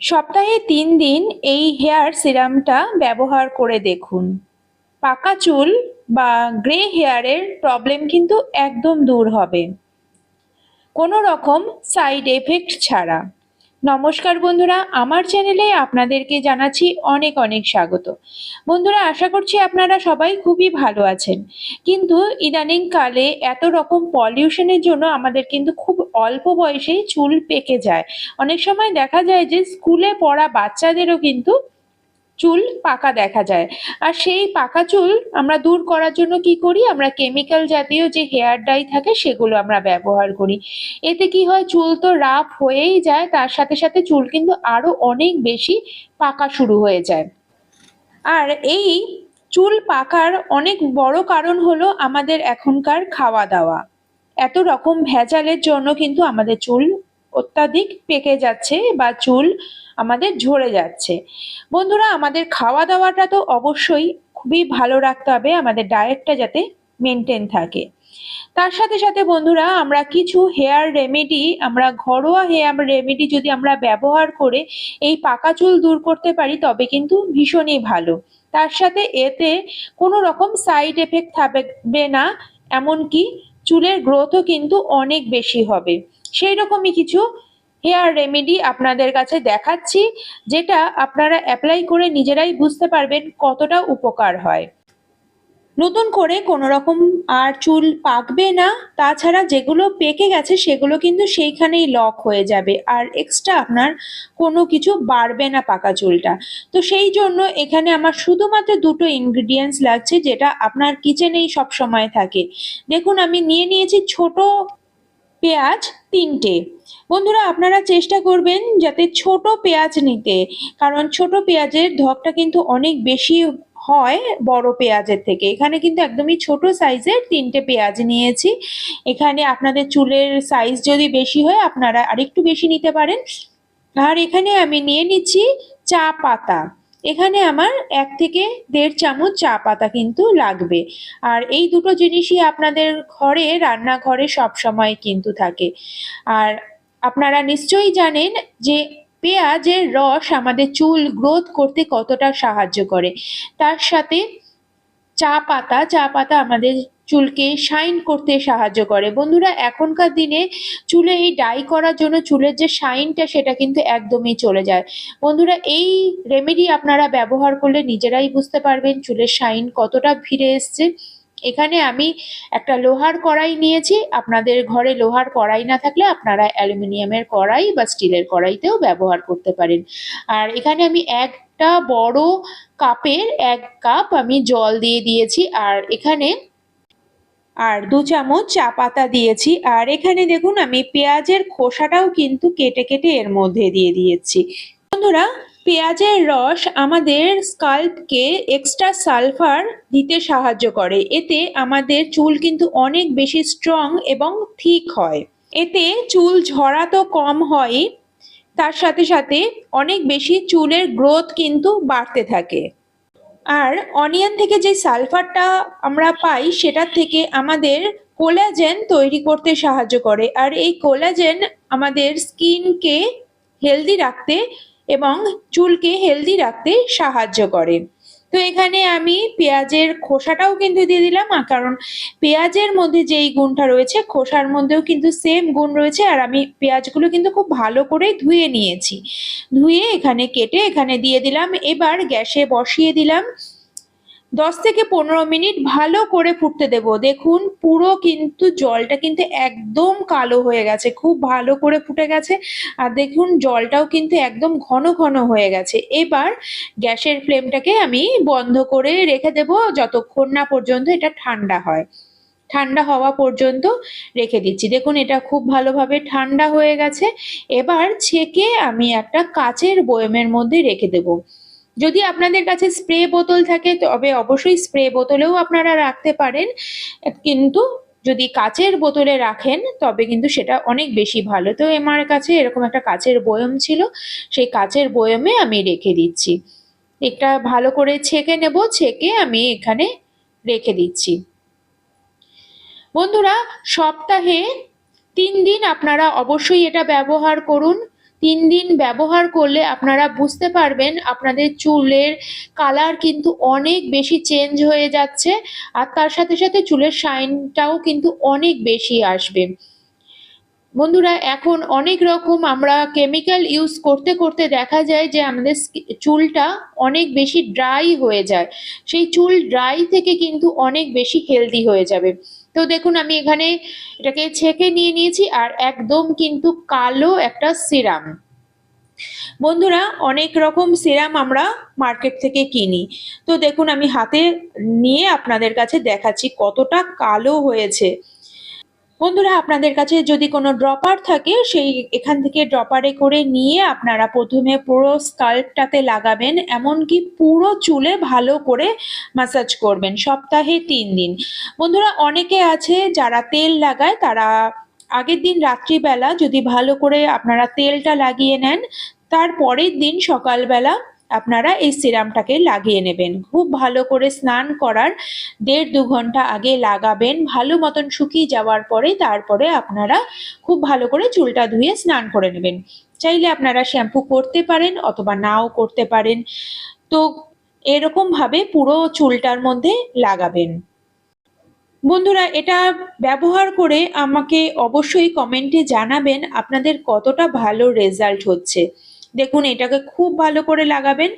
সপ্তাহে তিন দিন এই হেয়ার সিরামটা ব্যবহার করে দেখুন। পাকা চুল বা গ্রে হেয়ারের প্রবলেম কিন্তু একদম দূর হবে। কোনো রকম সাইড এফেক্ট ছাড়া। নমস্কার বন্ধুরা, আমার চ্যানেলে আপনাদেরকে জানাচ্ছি অনেক অনেক স্বাগত। বন্ধুরা, আশা করছি আপনারা সবাই খুবই ভালো আছেন। কিন্তু ইদানিং কালে এত রকম পলিউশনের জন্য আমাদের কিন্তু খুব অল্প বয়সেই চুল পেকে যায়। অনেক সময় দেখা যায় যে স্কুলে পড়া বাচ্চাদেরও কিন্তু চুল পাকা দেখা যায়। আর সেই পাকা চুল আমরা দূর করার জন্য কি করি? আমরা কেমিক্যাল জাতীয় যে হেয়ার ডাই থাকে সেগুলো আমরা ব্যবহার করি। এতে কি হয়? চুল তো রাফ হয়েই যায়, তার সাথে সাথে চুল কিন্তু আরও অনেক বেশি পাকা শুরু হয়ে যায়। আর এই চুল পাকার অনেক বড় কারণ হলো আমাদের এখনকার খাওয়া দাওয়া। এত রকম ভেজালের জন্য কিন্তু আমাদের চুল অত্যাধিক পেকে যাচ্ছে বা চুল আমাদের ঝরে যাচ্ছে। বন্ধুরা, আমাদের খাওয়া দাওয়াটা তো অবশ্যই খুবই ভালো রাখতে হবে, আমাদের ডায়েটটা যাতে মেনটেন থাকে। তার সাথে সাথে বন্ধুরা, আমরা কিছু হেয়ার রেমেডি আমরা ঘরোয়া হেয়ার রেমেডি যদি আমরা ব্যবহার করে এই পাকা চুল দূর করতে পারি, তবে কিন্তু ভীষণই ভালো। তার সাথে এতে কোনো রকম সাইড এফেক্ট থাকবে না, এমনকি চুলের গ্রোথও কিন্তু অনেক বেশি হবে। সেই রকমই কিছু হেয়ার রেমেডি আপনাদের কাছে দেখাচ্ছি, যেটা আপনারা অ্যাপ্লাই করে নিজেরাই বুঝতে পারবেন কতটা উপকার হয়। নতুন করে কোনো রকম আর চুল পাকবে না, তাছাড়া যেগুলো পেকে গেছে সেগুলো কিন্তু সেইখানেই লক হয়ে যাবে, আর এক্সট্রা আপনার কোনো কিছু বাড়বে না পাকা চুলটা। তো সেই জন্য এখানে আমার শুধুমাত্র দুটো ইনগ্রিডিয়েন্টস লাগছে, যেটা আপনার কিচেনেই সব সময় থাকে। দেখুন, আমি নিয়ে নিয়েছি ছোট পেঁয়াজ তিনটে। বন্ধুরা, আপনারা চেষ্টা করবেন যাতে ছোট পেঁয়াজ নিতে, কারণ ছোট পেঁয়াজের ধকটা কিন্তু অনেক বেশি হয় বড় পেঁয়াজের থেকে। এখানে কিন্তু একদমই ছোট সাইজের তিনটে পেঁয়াজ নিয়েছি। এখানে আপনাদের চুলের সাইজ যদি বেশি হয়, আপনারা আরেকটু বেশি নিতে পারেন। আর এখানে আমি নিয়ে নিচ্ছি চা পাতা। এখানে আমার এক থেকে দেড় চামচ চা পাতা কিন্তু লাগবে। আর এই দুটো জিনিসই আপনাদের ঘরে, রান্নাঘরে সব সময় কিন্তু থাকে। আর আপনারা নিশ্চয়ই জানেন যে পেঁয়াজের রস আমাদের চুল গ্রোথ করতে কতটা সাহায্য করে। তার সাথে চা পাতা চা পাতা আমাদের চুলকে শাইন করতে সাহায্য করে। বন্ধুরা, এখনকার দিনে চুলে এই ডাই করার জন্য চুলের যে শাইনটা, সেটা কিন্তু একদমই চলে যায়। বন্ধুরা, এই রেমেডি আপনারা ব্যবহার করলে নিজেরাই বুঝতে পারবেন চুলের শাইন কতটা ফিরে এসছে। এখানে আমি একটা লোহার কড়াই নিয়েছি। আপনাদের ঘরে লোহার কড়াই না থাকলে আপনারা অ্যালুমিনিয়ামের কড়াই বা স্টিলের কড়াইতেও ব্যবহার করতে পারেন। আর এখানে আমি একটা বড় কাপের এক কাপ আমি জল দিয়ে দিয়েছি। আর এখানে আর দু চামচ চা পাতা দিয়েছি। আর এখানে দেখুন, আমি পেঁয়াজের খোসাটাও কিন্তু কেটে কেটে এর মধ্যে দিয়ে দিয়েছি। বন্ধুরা, পেঁয়াজের রস আমাদের স্কাল্পকে এক্সট্রা সালফার দিতে সাহায্য করে। এতে আমাদের চুল কিন্তু অনেক বেশি স্ট্রং এবং ঠিক হয়। এতে চুল ঝরা তো কম হয়, তার সাথে সাথে অনেক বেশি চুলের গ্রোথ কিন্তু বাড়তে থাকে। আর অনিয়ন থেকে যে সালফারটা আমরা পাই সেটার থেকে আমাদের কোলাজেন তৈরি করতে সাহায্য করে। আর এই কোলাজেন আমাদের স্কিনকে হেলদি রাখতে এবং চুলকে হেলদি রাখতে সাহায্য করে। তো এখানে আমি পেঁয়াজের খোসাটাও কিন্তু দিয়ে দিলাম কারণ পেঁয়াজের মধ্যে যেই গুণটা রয়েছে, খোসার মধ্যেও কিন্তু সেম গুণ রয়েছে, আর আমি পেঁয়াজগুলো কিন্তু খুব ভালো করে ধুয়ে নিয়েছি। ধুয়ে এখানে কেটে এখানে দিয়ে দিলাম। এবার গ্যাসে বসিয়ে দিলাম। দশ থেকে পনেরো মিনিট ভালো করে ফুটতে দেব। দেখুন, পুরো কিন্তু জলটা কিন্তু একদম কালো হয়ে গেছে, খুব ভালো করে ফুটে গেছে। আর দেখুন, জলটাও কিন্তু একদম ঘন ঘন হয়ে গেছে। এবার গ্যাসের ফ্লেমটাকে আমি বন্ধ করে রেখে দেব যতক্ষণ না পর্যন্ত এটা ঠান্ডা হয়। ঠান্ডা হওয়া পর্যন্ত রেখে দিচ্ছি। দেখুন, এটা খুব ভালোভাবে ঠান্ডা হয়ে গেছে। এবার ছেঁকে আমি একটা কাচের বয়মের মধ্যে রেখে দেবো। যদি আপনাদের কাছে স্প্রে বোতল থাকে, তবে অবশ্যই স্প্রে বোতলেও আপনারা রাখতে পারেন। কিন্তু যদি কাচের বোতলে রাখেন, তবে কিন্তু সেটা অনেক বেশি ভালো। তো আমার কাছে এরকম একটা কাচের বয়ম ছিল, সেই কাচের বয়মে আমি রেখে দিচ্ছি। এটা ভালো করে ছেঁকে নেব, ছেঁকে আমি এখানে রেখে দিচ্ছি। বন্ধুরা, সপ্তাহে তিন দিন আপনারা অবশ্যই এটা ব্যবহার করুন। তিন দিন ব্যবহার করলে আপনারা বুঝতে পারবেন আপনাদের চুলের কালার কিন্তু অনেক বেশি চেঞ্জ হয়ে যাচ্ছে আর তার সাথে সাথে চুলের শাইনটাও কিন্তু অনেক বেশি আসবে। বন্ধুরা, এখন অনেক রকম আমরা কেমিক্যাল ইউজ করতে করতে দেখা যায় যে আমাদের চুলটা অনেক বেশি ড্রাই হয়ে যায়। সেই চুল ড্রাই থেকে কিন্তু অনেক বেশি হেলদি হয়ে যাবে। তো দেখুন, আমি এখানে এটাকে ছেঁকে নিয়ে নিয়েছি আর একদম কিন্তু কালো একটা সিরাম বন্ধুরা, অনেক রকম সিরাম আমরা মার্কেট থেকে কিনি। তো দেখুন, আমি হাতে নিয়ে আপনাদের কাছে দেখাচ্ছি কতটা কালো হয়েছে। বন্ধুরা, আপনাদের কাছে যদি কোনো ড্রপার থাকে, সেই এখান থেকে ড্রপারে করে নিয়ে আপনারা প্রথমে পুরো স্কাল্পটাতে লাগাবেন, এমনকি পুরো চুলে ভালো করে মাসাজ করবেন, সপ্তাহে তিন দিন। বন্ধুরা, অনেকে আছে যারা তেল লাগায়, তারা আগের দিন রাত্রিবেলা যদি ভালো করে আপনারা তেলটা লাগিয়ে নেন, তার পরের দিন সকালবেলা আপনারা এই সিরামটাকে লাগিয়ে নেবেন। খুব ভালো করে স্নান করার দেড় দু ঘণ্টা আগে লাগাবেন। ভালো মতন শুকিয়ে যাওয়ার পরে তারপরে আপনারা খুব ভালো করে চুলটা ধুয়ে স্নান করে নেবেন। চাইলে আপনারা শ্যাম্পু করতে পারেন অথবা নাও করতে পারেন। তো এরকম ভাবে পুরো চুলটার মধ্যে লাগাবেন। বন্ধুরা, এটা ব্যবহার করে আমাকে অবশ্যই কমেন্টে জানাবেন আপনাদের কতটা ভালো রেজাল্ট হচ্ছে। দেখুন, এটাকে খুব ভালো করে লাগাবেন।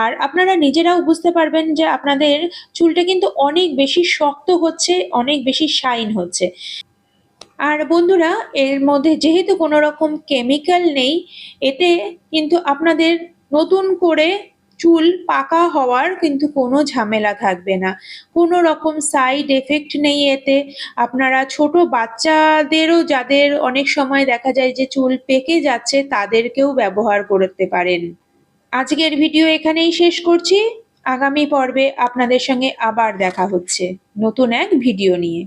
আর আপনারা নিজেরাও বুঝতে পারবেন যে আপনাদের চুলটা কিন্তু অনেক বেশি শক্ত হচ্ছে, অনেক বেশি শাইন হচ্ছে। আর বন্ধুরা, এর মধ্যে যেহেতু কোনো রকম কেমিক্যাল নেই, এতে কিন্তু আপনাদের নতুন করে চুল পাকা হওয়ার কিন্তু কোনো ঝামেলা থাকবে না। কোনো রকম সাইড এফেক্ট নেই এতে। আপনারা ছোট বাচ্চাদেরও যাদের অনেক সময় দেখা যায় যে চুল পেকে যাচ্ছে, তাদেরকেও ব্যবহার করতে পারেন। আজকের ভিডিও এখানেই শেষ করছি। আগামী পর্বে আপনাদের সঙ্গে আবার দেখা হচ্ছে। নতুন এক ভিডিও নিয়ে।